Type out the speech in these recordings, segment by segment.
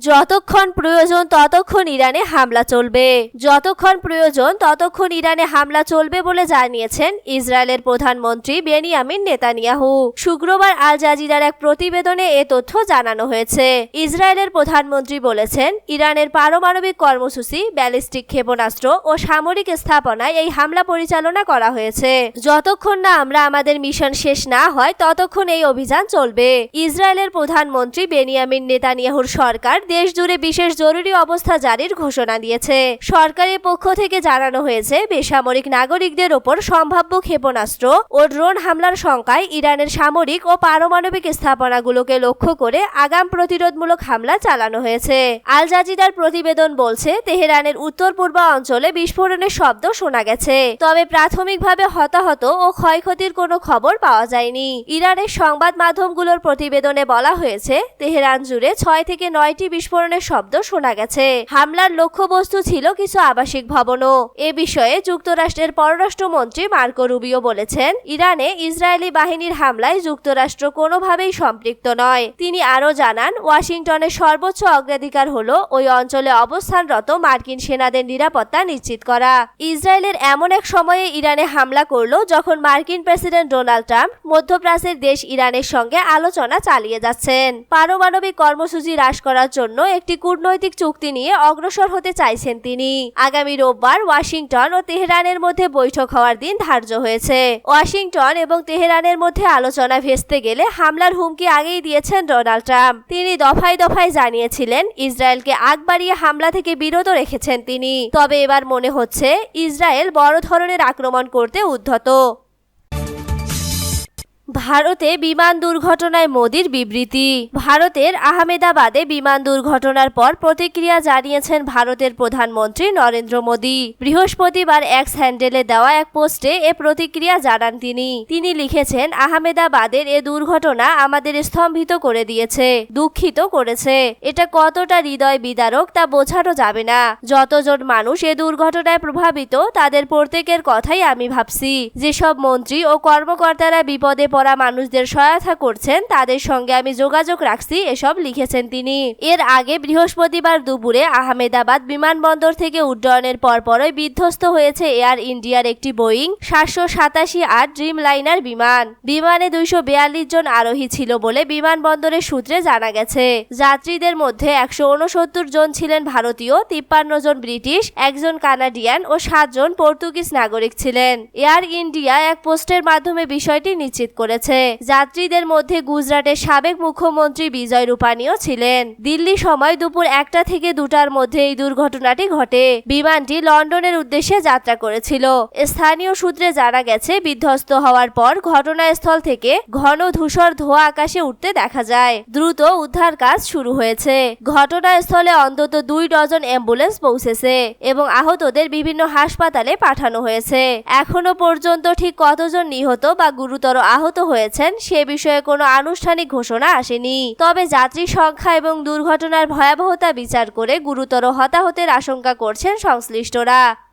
যতক্ষণ প্রয়োজন ততক্ষণ ইরানে হামলা চলবে। যতক্ষণ প্রয়োজন ততক্ষণ ইরানে হামলা চলবে বলে জানিয়েছেন ইসরায়েলের প্রধানমন্ত্রী বেনিয়ামিন নেতানিয়াহু। শুক্রবার আল জাজিরার এক প্রতিবেদনে এ তথ্য জানানো হয়েছে। ইসরায়েলের প্রধানমন্ত্রী বলেছেন, ইরানের পারমাণবিক কর্মসূচি, ব্যালিস্টিক ক্ষেপণাস্ত্র ও সামরিক স্থাপনায় এই হামলা পরিচালনা করা হয়েছে। যতক্ষণ না আমরা আমাদের মিশন শেষ না হয়, ততক্ষণ এই অভিযান চলবে। ইসরায়েলের প্রধানমন্ত্রী বেনিয়ামিন নেতানিয়াহুর সরকার দেশ জুড়ে বিশেষ জরুরি অবস্থা জারির ঘোষণা দিয়েছে। সরকারের পক্ষ থেকে জানানো হয়েছে, বেসামরিক নাগরিকদের ওপর সম্ভাব্য ক্ষেপণাস্ত্র ও ড্রোন হামলার শঙ্কায় ইরানের সামরিক ও পারমাণবিক স্থাপনাগুলোকে লক্ষ্য করে আগাম প্রতিরোধমূলক হামলা চালানো হয়েছে। আল জাজিদার প্রতিবেদন বলছে, তেহরানের উত্তর পূর্ব অঞ্চলে বিস্ফোরণের শব্দ শোনা গেছে, তবে প্রাথমিকভাবে হতাহত ও ক্ষয়ক্ষতির কোনো খবর পাওয়া যায়নি। ইরানের সংবাদ মাধ্যমগুলোর প্রতিবেদনে বলা হয়েছে, তেহরান জুড়ে ছয় থেকে নয়টি বিস্ফোরণের শব্দ শোনা গেছে। হামলার লক্ষ্যবস্তু ছিল কিছু আবাসিক ভবনও। এ বিষয়ে যুক্তরাষ্ট্রের পররাষ্ট্রমন্ত্রী মার্কো রুবিও বলেছেন, ইরানে ইসরায়েলি বাহিনীর হামলায় যুক্তরাষ্ট্র কোনোভাবেই সম্পৃক্ত নয়। তিনি আরও জানান, ওয়াশিংটনের সর্বোচ্চ অগ্রাধিকার হল ওই অঞ্চলে অবস্থানরত মার্কিন সেনাদের নিরাপত্তা নিশ্চিত করা। ইসরায়েলের এমন এক সময়ে ইরানে হামলা করল যখন মার্কিন প্রেসিডেন্ট ডোনাল্ড ট্রাম্প মধ্যপ্রাচ্যের দেশ ইরানের সঙ্গে আলোচনা চালিয়ে যাচ্ছেন। পারমাণবিক কর্মসূচি হ্রাস করার জন্য একটি কূটনৈতিক চুক্তি নিয়ে অগ্রসর হতে চাইছেন তিনি। আগামী রোববার ওয়াশিংটন ও তেহরানের মধ্যে বৈঠক হওয়ার দিন ধার্য হয়েছে। ওয়াশিংটন এবং তেহরানের মধ্যে আলোচনা ভেস্তে গেলে হামলার হুমকি আগেই দিয়েছেন ডোনাল্ড ট্রাম্প। তিনি দফায় দফায় জানিয়েছিলেন, ইসরায়েলকে আগ বাড়িয়ে হামলা থেকে বিরত রেখেছেন তিনি। তবে এবার মনে হচ্ছে, ইসরায়েল বড় ধরনের আক্রমণ করতে উদ্ধত। ভারতে বিমান দুর্ঘটনায় মোদির বিবৃতি। ভারতের আহমেদাবাদে বিমান দুর্ঘটনার পর প্রতিক্রিয়া জানিয়েছেন ভারতের প্রধানমন্ত্রী নরেন্দ্র মোদী। বৃহস্পতিবার এক্স হ্যান্ডেলে দেওয়া এক পোস্টে এ প্রতিক্রিয়া জানান তিনি। তিনি লিখেছেন, আহমেদাবাদের এ দুর্ঘটনা আমাদের স্তম্ভিত করে দিয়েছে, দুঃখিত করেছে। এটা কতটা হৃদয় বিদারক তা বোঝানো যাবে না। যতজন মানুষ এ দুর্ঘটনায় প্রভাবিত, তাদের প্রত্যেকের কথাই আমি ভাবছি। যেসব মন্ত্রী ও কর্মকর্তারা বিপদে পড়া মানুষদের সহায়তা করছেন, তাদের সঙ্গে আমি যোগাযোগ রাখছি, এসব লিখেছেন তিনি। এর আগে বৃহস্পতিবার দুপুরে আহমেদাবাদ বিমানবন্দর থেকে উড্ডয়নের পরপরই বিধ্বস্ত হয়েছে এয়ার ইন্ডিয়ার একটি বোয়িং সাতশো সাতাশি আট ড্রিম লাইনার বিমান। বিমানে দুইশো বিয়াল্লিশ জন আরোহী ছিল বলে বিমানবন্দরের সূত্রে জানা গেছে। যাত্রীদের মধ্যে একশো উনসত্তর জন ছিলেন ভারতীয়, তিপ্পান্ন জন ব্রিটিশ, একজন কানাডিয়ান ও সাতজন পর্তুগিজ নাগরিক ছিলেন। এয়ার ইন্ডিয়া এক পোস্টের মাধ্যমে বিষয়টি নিশ্চিত করেছে। যাত্রীদের মধ্যে গুজরাটের সাবেক মুখ্যমন্ত্রী বিজয় রূপানীও ছিলেন। দিল্লি সময় দুপুর একটা থেকে দুটার মধ্যে এই দুর্ঘটনাটি ঘটে। বিমানটি লন্ডনের উদ্দেশ্যে যাত্রা করেছিল। স্থানীয় সূত্রে জানা গেছে, বিধ্বস্ত হওয়ার পর ঘটনাস্থল থেকে ঘন ধূসর ধোঁয়া আকাশে উঠতে দেখা যায়। দ্রুত উদ্ধার কাজ শুরু হয়েছে। ঘটনাস্থলে অন্তত দুই ডজন অ্যাম্বুলেন্স পৌঁছেছে এবং আহতদের বিভিন্ন হাসপাতালে পাঠানো হয়েছে। এখনও পর্যন্ত ঠিক কতজন নিহত বা গুরুতর আহত হয়েছেন, সে বিষয়ে কোনো আনুষ্ঠানিক ঘোষণা আসেনি। তবে যাত্রী সংখ্যা এবং দুর্ঘটনার ভয়াবহতা বিচার করে গুরুতর হতাহতের আশঙ্কা করছেন সংশ্লিষ্টরা।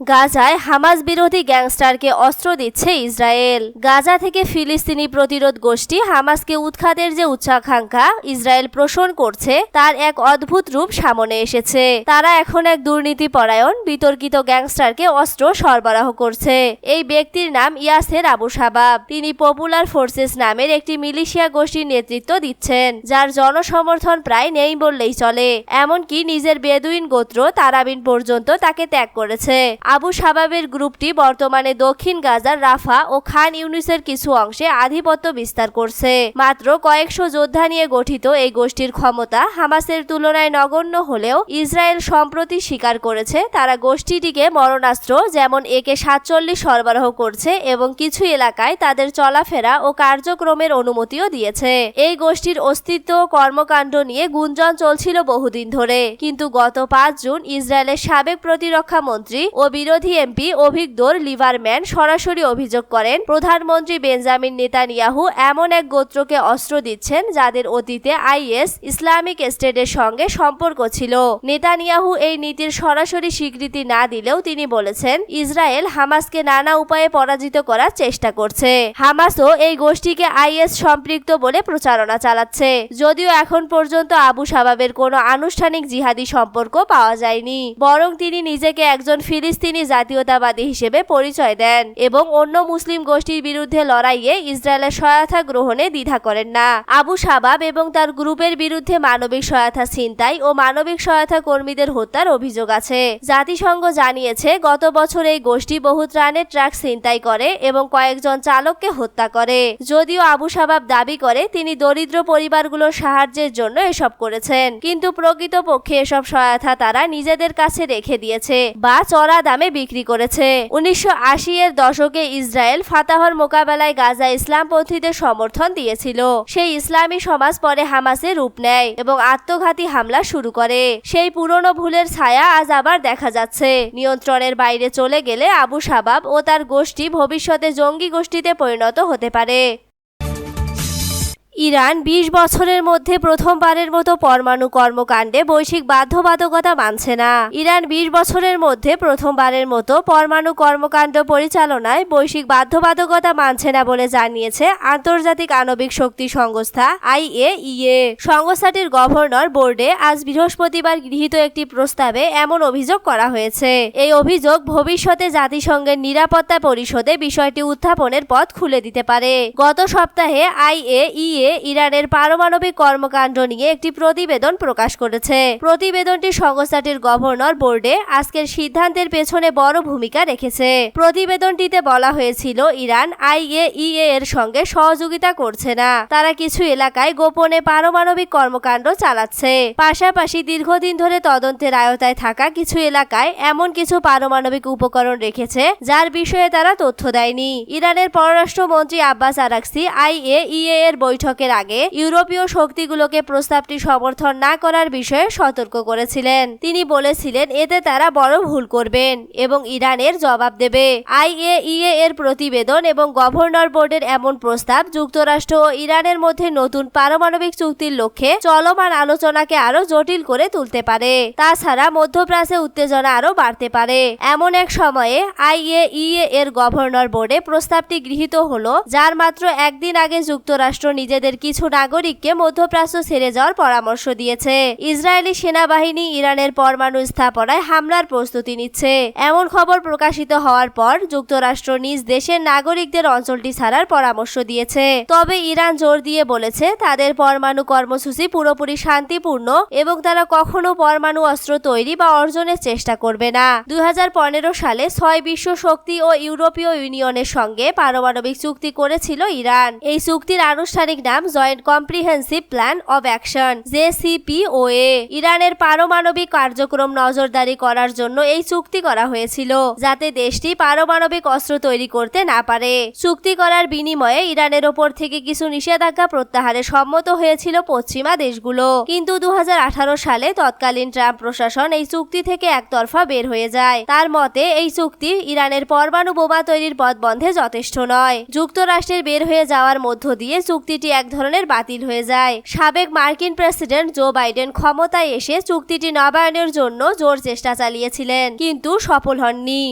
গাজায় হামাস বিরোধী গ্যাংস্টারকে অস্ত্র দিচ্ছে ইসরায়েল। গাজা থেকে ফিলিস্তিনি প্রতিরোধ গোষ্ঠী হামাসকে উৎখাতের যে উচ্চাকাঙ্ক্ষা ইসরায়েল পোষণ করছে, তার এক অদ্ভুত রূপ সামনে এসেছে। তারা এখন এক দুর্নীতি পরায়ণ বিতর্কিত গ্যাংস্টারকে অস্ত্র সরবরাহ করছে। এই ব্যক্তির নাম ইয়াসের আবু সাবাব। তিনি পপুলার ফোর্সেস নামের একটি মিলিশিয়া গোষ্ঠীর নেতৃত্ব দিচ্ছেন, যার জনসমর্থন প্রায় নেই বললেই চলে। এমনকি নিজের বেদুইন গোত্র তারাবিন পর্যন্ত তাকে ত্যাগ করেছে। আবু সাবাবের গ্রুপটি বর্তমানে দক্ষিণ গাজার রাফা ও খান ইউনিসের কিছু অংশে আধিপত্য বিস্তার করছে। মাত্র কয়েকশো যোদ্ধা নিয়ে গঠিত এই গোষ্ঠীর ক্ষমতা হামাসের তুলনায় নগণ্য হলেও ইসরায়েল সম্প্রতি স্বীকার করেছে। তারা গোষ্ঠীটিকে মরণাস্ত্র যেমন একে সাতচল্লিশ সরবরাহ করছে এবং কিছু এলাকায় তাদের চলাফেরা ও কার্যক্রমের অনুমতিও দিয়েছে। এই গোষ্ঠীর অস্তিত্ব কর্মকাণ্ড নিয়ে গুঞ্জন চলছিল বহুদিন ধরে। কিন্তু গত পাঁচ জুন ইসরায়েলের সাবেক প্রতিরক্ষা মন্ত্রী বিরোধী এমপি অভিজ্ঞর লিভারম্যান সরাসরি অভিযোগ করেন, প্রধানমন্ত্রী বেঞ্জামিন নেতানিয়াহু এমন এক গোত্রকে অস্ত্র দিচ্ছেন যাদের অতীতে আইএস, ইসলামিক স্টেটের সঙ্গে সম্পর্ক ছিল। নেতানিয়াহু এই নীতির সরাসরি স্বীকৃতি না দিলেও তিনি বলেছেন, ইসরায়েল হামাসকে নানা উপায়ে পরাজিত করার চেষ্টা করছে। হামাসও এই গোষ্ঠীকে আইএস সম্পৃক্ত বলে প্রচারণা চালাচ্ছে। যদিও এখন পর্যন্ত আবু সাবাবের কোনো আনুষ্ঠানিক জিহাদি সম্পর্ক পাওয়া যায়নি। বরং তিনি নিজেকে একজন ফিলিস্তিনি জাতীয়তাবাদী হিসেবে পরিচয় দেন এবং অন্য মুসলিম গোষ্ঠীর বিরুদ্ধে লড়াইয়ে ইসরায়েলের সহায়তা গ্রহণে দ্বিধা করেন না। আবু সাবাব এবং তার গ্রুপের বিরুদ্ধে মানবিক সহায়তা ছিনতাই ও মানবিক সহায়তা কর্মীদের হত্যার অভিযোগ আছে। জাতিসংঘ জানিয়েছে, গত বছর এই গোষ্ঠী বহু ত্রাণের ট্রাক ছিনতাই করে এবং কয়েকজন চালককে হত্যা করে। যদিও আবু সাবাব দাবি করে, তিনি দরিদ্র পরিবারগুলোর সাহায্যের জন্য এসব করেছেন। কিন্তু প্রকৃতপক্ষে এসব সহায়তা তারা নিজেদের কাছে রেখে দিয়েছে বা চড়া দামে বিক্রি করেছে। উনিশশো এর দশকে ইসরায়েল ফাতাহর মোকাবেলায় গাজা ইসলামপন্থীদের সমর্থন দিয়েছিল। সেই ইসলামী সমাজ পরে হামাসে রূপ নেয় এবং আত্মঘাতী হামলা শুরু করে। সেই পুরনো ভুলের ছায়া আজ আবার দেখা যাচ্ছে। নিয়ন্ত্রণের বাইরে চলে গেলে আবু সাবাব ও তার গোষ্ঠী ভবিষ্যতে জঙ্গি গোষ্ঠীতে পরিণত হতে পারে। ইরান ২০ বছরের মধ্যে প্রথমবারের মতো পরমাণু কর্মকাণ্ডে বৈশ্বিক বাধ্যবাধকতা মানছে না। ইরান ২০ বছরের মধ্যে প্রথমবারের মতো পরমাণু কর্মকাণ্ড পরিচালনায় বৈশ্বিক বাধ্যবাধকতা মানছে না বলে জানিয়েছে আন্তর্জাতিক আণবিক শক্তি সংস্থা আইএইএ। সংস্থাটির গভর্নর বোর্ডে আজ বৃহস্পতিবার গৃহীত একটি প্রস্তাবে এমন অভিযোগ করা হয়েছে। এই অভিযোগ ভবিষ্যতে জাতিসংঘের নিরাপত্তা পরিষদে বিষয়টি উত্থাপনের পথ খুলে দিতে পারে। গত সপ্তাহে আইএইএ ইরানের পারমাণবিক কর্মকাণ্ড নিয়ে একটি প্রতিবেদন প্রকাশ করেছে। প্রতিবেদনটি সংস্থাটির গভর্নর বোর্ডে আজকের সিদ্ধান্তের পেছনে বড় ভূমিকা রেখেছে। প্রতিবেদনটিতে বলা হয়েছিল, ইরান আইএইএ এর সঙ্গে সহযোগিতা করছে না। তারা কিছু এলাকায় গোপনে পারমাণবিক কর্মকাণ্ড চালাচ্ছে। পাশাপাশি দীর্ঘদিন ধরে তদন্তের আয়তায় থাকা কিছু এলাকায় এমন কিছু পারমাণবিক উপকরণ রেখেছে, যার বিষয়ে তারা তথ্য দেয়নি। ইরানের পররাষ্ট্রমন্ত্রী আব্বাস আরাকসি আইএইএ এর বৈঠকের আগে ইউরোপীয় শক্তিগুলোকে প্রস্তাবটি সমর্থন না করার বিষয়ে সতর্ক করেছিলেন। তিনি বলেছিলেন, এতে তারা বড় ভুল করবেন এবং ইরানের জবাব দেবে। আইএইএ এর প্রতিবেদন এবং গভর্নর বোর্ডের এমন প্রস্তাব যুক্তরাষ্ট্র ও ইরানের মধ্যে নতুন পারমাণবিক চুক্তির লক্ষ্যে চলমান আলোচনাকে আরও জটিল করে তুলতে পারে। তাছাড়া মধ্যপ্রাচ্যে উত্তেজনা আরও বাড়তে পারে। এমন এক সময়ে আইএইএ এর গভর্নর বোর্ডে প্রস্তাবটি গৃহীত হলো, যার মাত্র একদিন আগে যুক্তরাষ্ট্র নিজেদের কিছু নাগরিককে মধ্যপ্রাচ্য ছেড়ে যাওয়ার পরামর্শ দিয়েছে। ইসরায়েলি সেনাবাহিনী ইরানের পরমাণু স্থাপনায় হামলার প্রস্তুতি নিচ্ছে। এমন খবর প্রকাশিত হওয়ার পর যুক্তরাষ্ট্র নিজ দেশের নাগরিকদের অঞ্চলটি ছাড়ার পরামর্শ দিয়েছে। তবে ইরান জোর দিয়ে বলেছে, তাদের পরমাণু কর্মসূচি পুরোপুরি শান্তিপূর্ণ এবং তারা কখনো পরমাণু অস্ত্র তৈরি বা অর্জনের চেষ্টা করবে না। দুই হাজার পনেরো সালে ছয় বিশ্ব শক্তি ও ইউরোপীয় ইউনিয়নের সঙ্গে পারমাণবিক চুক্তি করেছিল ইরান। এই চুক্তির আনুষ্ঠানিক নাম joint comprehensive plan of action, JCPOA. ইরানের পারমাণবিক কার্যক্রম নজরদারি করার জন্য এই চুক্তি করা হয়েছিল, যাতে দেশটি পারমাণবিক অস্ত্র তৈরি করতে না পারে। চুক্তি করার বিনিময়ে ইরানের ওপর থেকে কিছু নিষেধাজ্ঞা প্রত্যাহারে সম্মত হয়েছিল পশ্চিমা দেশগুলো। কিন্তু দু হাজার আঠারো সালে তৎকালীন ট্রাম্প প্রশাসন এই চুক্তি থেকে একতরফা বের হয়ে যায়। তার মতে, এই চুক্তি ইরানের পরমাণু বোমা তৈরির পথ বন্ধে যথেষ্ট নয়। যুক্তরাষ্ট্রের বের হয়ে যাওয়ার মধ্য দিয়ে চুক্তিটি এক ধরনের বাতিল হয়ে যায়। সাবেক মার্কিন প্রেসিডেন্ট জো বাইডেন ক্ষমতায় এসে চুক্তিটি নবায়নের জন্য জোর চেষ্টা চালিয়েছিলেন, কিন্তু সফল হননি।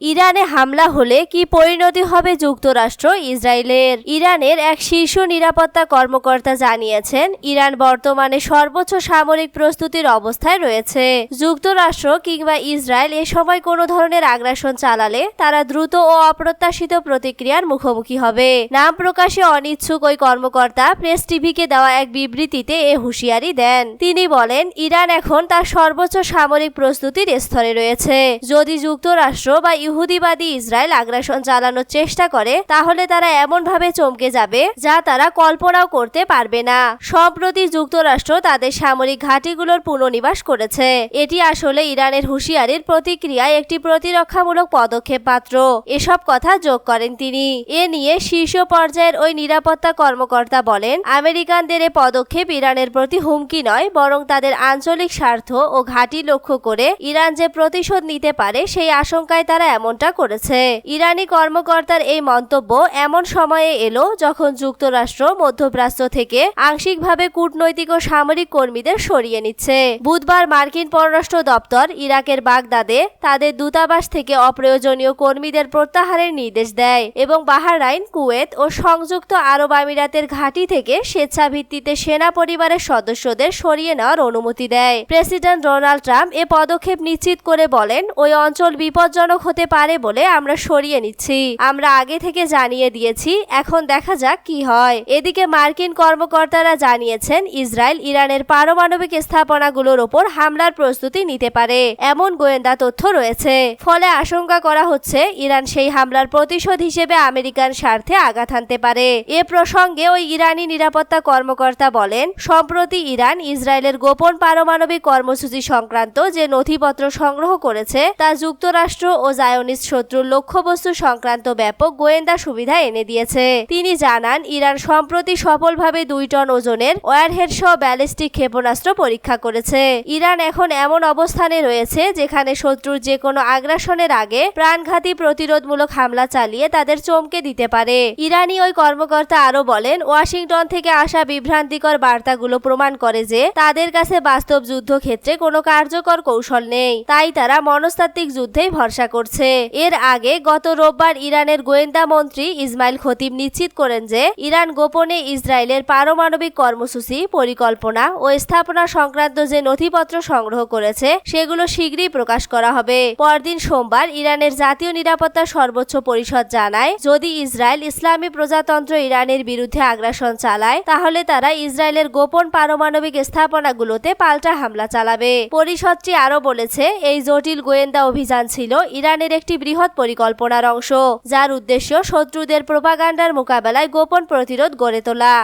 ইরানে হামলা হলে কি পরিণতি হবে যুক্তরাষ্ট্র? ইসরায়েলের ইরানের এক শীর্ষ নিরাপত্তা কর্মকর্তা জানিয়েছেন, ইরান বর্তমানে সর্বোচ্চ সামরিক প্রস্তুতির অবস্থায় রয়েছে। যুক্তরাষ্ট্র কিংবা ইসরায়েল এ সময় কোনো ধরনের আগ্রাসন চালালে তারা দ্রুত ও অপ্রত্যাশিত প্রতিক্রিয়ার মুখোমুখি হবে। নাম প্রকাশে অনিচ্ছুক ওই কর্মকর্তা প্রেস টিভিকে দেওয়া এক বিবৃতিতে এ হুঁশিয়ারি দেন। তিনি বলেন, ইরান এখন তার সর্বোচ্চ সামরিক প্রস্তুতির স্তরে রয়েছে। যদি যুক্তরাষ্ট্র বা ইহুদিবাদী ইসরায়েল আগ্রাসন চালানোর চেষ্টা করে, তাহলে তারা এমন ভাবে চমকে যাবে যা তারা কল্পনাও করতে পারবে না। সম্প্রতি যুক্তরাষ্ট্র তাদের সামরিক ঘাঁটিগুলোর পুনর্নিবাস করেছে। এটি আসলে ইরানের হুঁশিয়ারির প্রতিক্রিয়ায় একটি প্রতিরক্ষামূলক পদক্ষেপ মাত্র। এসব কথা যোগ করেন তিনি। এ নিয়ে শীর্ষ পর্যায়ের ওই নিরাপত্তা কর্মকর্তা বলেন, আমেরিকানদের এ পদক্ষেপ ইরানের প্রতি হুমকি নয়, বরং তাদের আঞ্চলিক স্বার্থ ও ঘাঁটি লক্ষ্য করে ইরান যে প্রতিশোধ নিতে পারে, সেই আশঙ্কায় তারা এমনটা করেছে। ইরানি কর্মকর্তার এই মন্তব্য এমন সময়ে এলো যখন যুক্তরাষ্ট্র মধ্যপ্রাচ্য থেকে আংশিকভাবে কূটনৈতিক ও সামরিক কর্মীদের সরিয়ে নিচ্ছে। বুধবার মার্কিন পররাষ্ট্র দপ্তর ইরাকের বাগদাদে তাদের দূতাবাস থেকে অপ্রয়োজনীয় কর্মীদের প্রত্যাহারের নির্দেশ দেয় এবং বাহারাইন, কুয়েত ও সংযুক্ত আরব আমিরাতের ঘাঁটি থেকে স্বেচ্ছাভিত্তিতে সেনা পরিবারের সদস্যদের সরিয়ে নেওয়ার অনুমতি দেয়। প্রেসিডেন্ট ডোনাল্ড ট্রাম্প এ পদক্ষেপ নিশ্চিত করে বলেন, ওই অঞ্চল বিপজ্জনক হতে পারে বলে আমরা সরিয়ে নিচ্ছি। আমরা আগে থেকে জানিয়ে দিয়েছি, এখন দেখা যাক কি হয়। এদিকে মার্কিন কর্মকর্তারা জানিয়েছেন, ইসরায়েল ইরানের পারমাণবিক স্থাপনাগুলোর ওপর হামলার প্রস্তুতি নিতে পারে। এমন গোয়েন্দা তথ্য রয়েছে। ফলে আশঙ্কা করা হচ্ছে, ইরান সেই হামলার প্রতিশোধ হিসেবে আমেরিকান স্বার্থে আঘাত হানতে পারে। এ প্রসঙ্গে ওই ইরানি নিরাপত্তা কর্মকর্তা বলেন, সম্প্রতি ইরান ইসরায়েলের গোপন পারমাণবিক কর্মসূচি সংক্রান্ত যে নথিপত্র সংগ্রহ করেছে, তা যুক্তরাষ্ট্র ও জায়নিস্ট শত্রুর লক্ষ্যবস্তু সংক্রান্ত ব্যাপক গোয়েন্দা সুবিধা এনে দিয়েছে। তিনি জানান, ইরান সম্প্রতি সফলভাবে দুই টন ওজনের ওয়ারহেড সহ ব্যালিস্টিক ক্ষেপণাস্ত্র পরীক্ষা করেছে। ইরান এখন এমন অবস্থানে রয়েছে যেখানে শত্রুর যে কোনো আগ্রাসনের আগে প্রাণঘাতী প্রতিরোধমূলক হামলা চালিয়ে তাদের চমকে দিতে পারে। ইরানি ওই কর্মকর্তা আরও বলেন, ওয়াশিংটন থেকে আসা বিভ্রান্তিকর বার্তাগুলো প্রমাণ করে যে তাদের কাছে বাস্তব যুদ্ধক্ষেত্রে কোনো কার্যকর কৌশল নেই। তাই তারা মনস্তাত্ত্বিক যুদ্ধেই ভরসা করছে। এর আগে গত রোববার ইরানের গোয়েন্দা মন্ত্রী ইসমাইল খতিব নিশ্চিত করেন যে ইরান গোপনে ইসরায়েলের পারমাণবিক কর্মসূচি, পরিকল্পনা ও স্থাপনা সংক্রান্ত যে নথিপত্র সংগ্রহ করেছে, সেগুলো শীঘ্রই প্রকাশ করা হবে। পরদিন সোমবার ইরানের জাতীয় নিরাপত্তা সর্বোচ্চ পরিষদ জানায়, যদি ইসরায়েল ইসলামী প্রজাতন্ত্র ইরানের বিরুদ্ধে আগ্রাসন চালায়, তাহলে তারা ইসরায়েলের গোপন পারমাণবিক স্থাপনাগুলোতে পাল্টা হামলা চালাবে। পরিষদটি আরও বলেছে, এই জটিল গোয়েন্দা অভিযান ছিল ইরানের একটি বৃহৎ পরিকল্পনার অংশ যার উদ্দেশ্য শত্রুদের প্রোপাগান্ডার মোকাবেলায় গোপন প্রতিরোধ গড়ে তোলা।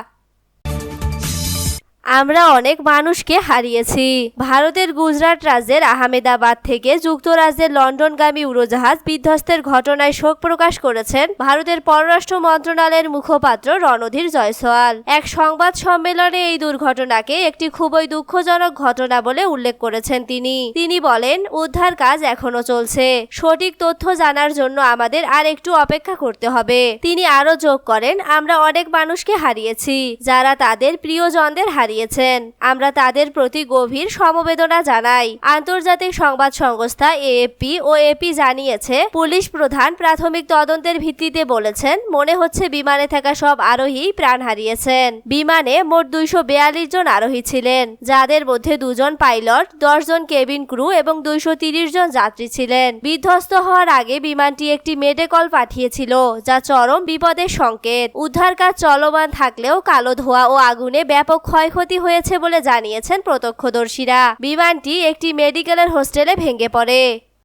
আমরা অনেক মানুষকে হারিয়েছি। ভারতের গুজরাট রাজ্যের আহমেদাবাদ থেকে যুক্তরাজ্যের লন্ডনগামী উড়োজাহাজ বিধ্বস্তের ঘটনায় শোক প্রকাশ করেছেন ভারতের পররাষ্ট্র মন্ত্রণালয়ের মুখপাত্র রণধীর জয়সওয়াল। এক সংবাদ সম্মেলনে এই দুর্ঘটনাকে একটি খুবই দুঃখজনক ঘটনা বলে উল্লেখ করেছেন তিনি। তিনি বলেন, উদ্ধার কাজ এখনও চলছে। সঠিক তথ্য জানার জন্য আমাদের আর একটু অপেক্ষা করতে হবে। তিনি আরও যোগ করেন, আমরা অনেক মানুষকে হারিয়েছি, যারা তাদের প্রিয়জনদের হারিয়েছেন আমরা তাদের প্রতি গভীর সমবেদনা জানাই। আন্তর্জাতিক সংবাদ সংস্থা এএফপি ও এপি জানিয়েছে, পুলিশ প্রধান প্রাথমিক তদন্তের ভিত্তিতে বলেছেন, মনে হচ্ছে বিমানে থাকা সব আরোহী প্রাণ হারিয়েছেন। বিমানে মোট দুইশো বিয়াল্লিশ জন আরোহী ছিলেন, যাদের মধ্যে দুজন পাইলট, দশ জন কেবিন ক্রু এবং দুইশো তিরিশ জন যাত্রী ছিলেন। বিধ্বস্ত হওয়ার আগে বিমানটি একটি মেডেকল পাঠিয়েছিল, যা চরম বিপদের সংকেত। উদ্ধার কাজ চলমান থাকলেও কালো ধোঁয়া ও আগুনে ব্যাপক ক্ষয়ক্ষতি হয়েছে বলে জানিয়েছেন প্রত্যক্ষদর্শীরা। বিমানটি একটি মেডিকেলের হোস্টেলে ভেঙে পড়ে।